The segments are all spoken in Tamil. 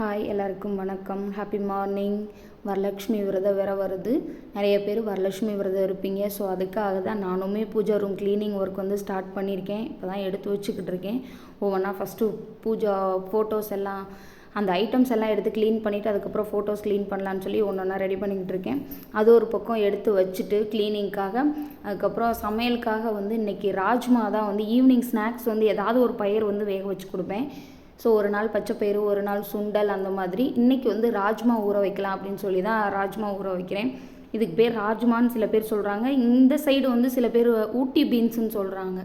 ஹாய் எல்லாருக்கும் வணக்கம். ஹாப்பி மார்னிங் வரலக்ஷ்மி விரதம் வேற வருது. நிறைய பேர் வரலட்சுமி விரதம் இருப்பீங்க. ஸோ அதுக்காக தான் நானுமே பூஜா ரூம் க்ளீனிங் ஒர்க் வந்து ஸ்டார்ட் பண்ணியிருக்கேன். இப்போ தான் எடுத்து வச்சுக்கிட்டு இருக்கேன். ஒவ்வொன்றா ஃபஸ்ட்டு பூஜா ஃபோட்டோஸ் எல்லாம் அந்த ஐட்டம்ஸ் எல்லாம் எடுத்து க்ளீன் பண்ணிவிட்டு அதுக்கப்புறம் ஃபோட்டோஸ் க்ளீன் பண்ணலான்னு சொல்லி ஒன்று ஒன்றா ரெடி பண்ணிக்கிட்டு இருக்கேன். அது ஒரு பக்கம் எடுத்து வச்சுட்டு க்ளீனிங்க்காக அதுக்கப்புறம் சமையலுக்காக வந்து இன்றைக்கி ராஜ்மா தான் வந்து ஈவினிங் ஸ்நாக்ஸ் வந்து ஏதாவது ஒரு பயிர் வந்து வேக வச்சு கொடுப்பேன். ஸோ ஒரு நாள் பச்சைப்பயிறு ஒரு நாள் சுண்டல் அந்த மாதிரி. இன்றைக்கி வந்து ராஜ்மா ஊற வைக்கலாம் அப்படின்னு சொல்லி தான் ராஜ்மா ஊற வைக்கிறேன். இதுக்கு பேர் ராஜ்மான்னு சில பேர் சொல்கிறாங்க இந்த சைடு வந்து சில பேர் ஊட்டி பீன்ஸுன்னு சொல்கிறாங்க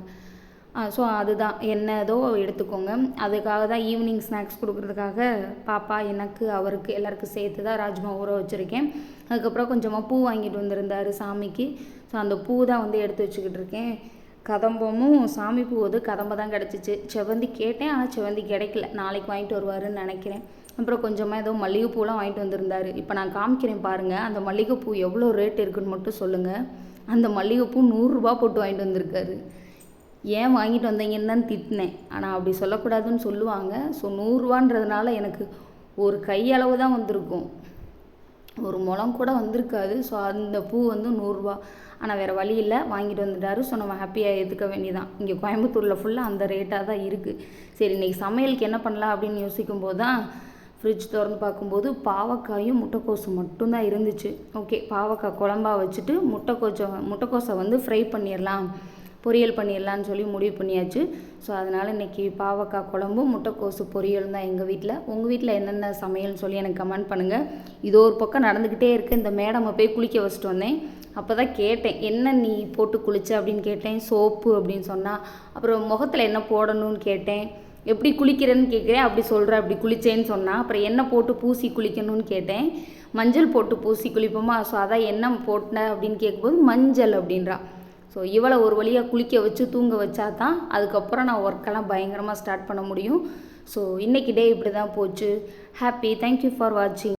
ஸோ அதுதான். என்னதோ எடுத்துக்கோங்க. அதுக்காக தான் ஈவினிங் ஸ்நாக்ஸ் கொடுக்குறதுக்காக பாப்பா எனக்கு அவருக்கு எல்லாருக்கும் சேர்த்து தான் ராஜ்மா ஊற வச்சுருக்கேன். அதுக்கப்புறம் கொஞ்சமாக பூ வாங்கிட்டு வந்திருந்தார் சாமிக்கு. ஸோ அந்த பூ தான் வந்து எடுத்து வச்சுக்கிட்டு இருக்கேன். கதம்பமும் சாமி பூ வந்து கதம்ப தான் கிடச்சிச்சு. செவந்தி கேட்டேன் ஆனால் செவந்தி கிடைக்கல. நாளைக்கு வாங்கிட்டு வருவாருன்னு நினைக்கிறேன். அப்புறம் கொஞ்சமாக ஏதோ மல்லிகைப்பூலாம் வாங்கிட்டு வந்திருந்தாரு. இப்போ நான் காமிக்கிறேன் பாருங்கள் அந்த மல்லிகைப்பூ எவ்வளோ ரேட் இருக்குன்னு மட்டும் சொல்லுங்கள் அந்த மல்லிகைப்பூ நூறுரூபா போட்டு வாங்கிட்டு வந்திருக்காரு. ஏன் வாங்கிட்டு வந்தீங்கன்னு தான் திட்டினேன். ஆனால் அப்படி சொல்லக்கூடாதுன்னு சொல்லுவாங்க. ஸோ நூறுரூவான்றதுனால எனக்கு ஒரு கையளவு தான் வந்திருக்கும். ஒரு முளம் கூட வந்திருக்காது. ஸோ அந்த பூ வந்து நூறுரூவா ஆனால் வேறு வழி இல்லை. வாங்கிட்டு வந்துட்டாரு. ஸோ நம்ம ஹாப்பியாக ஏற்றுக்க வேண்டியதான் இங்கே கோயம்புத்தூரில் ஃபுல்லாக அந்த ரேட்டாக தான் இருக்குது சரி இன்றைக்கி சமையலுக்கு என்ன பண்ணலாம் அப்படின்னு யோசிக்கும் போது தான் ஃப்ரிட்ஜ் திறந்து பார்க்கும்போது பாவக்காயும் முட்டைக்கோஸும் மட்டும்தான் இருந்துச்சு. ஓகே பாவக்காய் குழம்பா வச்சுட்டு முட்டைக்கோச்சை முட்டைக்கோஸை வந்து ஃப்ரை பண்ணிடலாம் பொரியல் பண்ணிடலான்னு சொல்லி முடிவு பண்ணியாச்சு. ஸோ அதனால் இன்றைக்கி பாவக்காய் குழம்பும் முட்டைக்கோசு பொரியல் தான் எங்கள் வீட்டில் உங்கள் வீட்டில் என்னென்ன சமையல்னு சொல்லி எனக்கு கமெண்ட் பண்ணுங்கள் இது ஒரு பக்கம் நடந்துக்கிட்டே இருக்குது இந்த மேடமை போய் குளிக்க வச்சுட்டு வந்தேன். அப்போ தான் கேட்டேன் என்ன நீ போட்டு குளிச்ச? அப்படின்னு கேட்டேன். சோப்பு அப்படின்னு சொன்னால் அப்புறம் முகத்தில் என்ன போடணும்னு கேட்டேன். எப்படி குளிக்கிறேன்னு கேட்குறேன் அப்படி சொல்கிற அப்படி குளிச்சேன்னு சொன்னால் அப்புறம் என்ன போட்டு பூசி குளிக்கணும்னு கேட்டேன். மஞ்சள் போட்டு பூசி குளிப்போமா? ஸோ அதான் என்ன போட்டேன்? அப்படின்னு கேட்கும்போது மஞ்சள் அப்படின்றா. ஸோ இவளை ஒரு வழியாக குளிக்க வச்சு தூங்க வச்சா தான் அதுக்கப்புறம் நான் ஒர்க்கெல்லாம் பயங்கரமாக ஸ்டார்ட் பண்ண முடியும். ஸோ இன்றைக்கி டே இப்படி தான் போச்சு ஹாப்பி தேங்க்யூ ஃபார் வாட்சிங்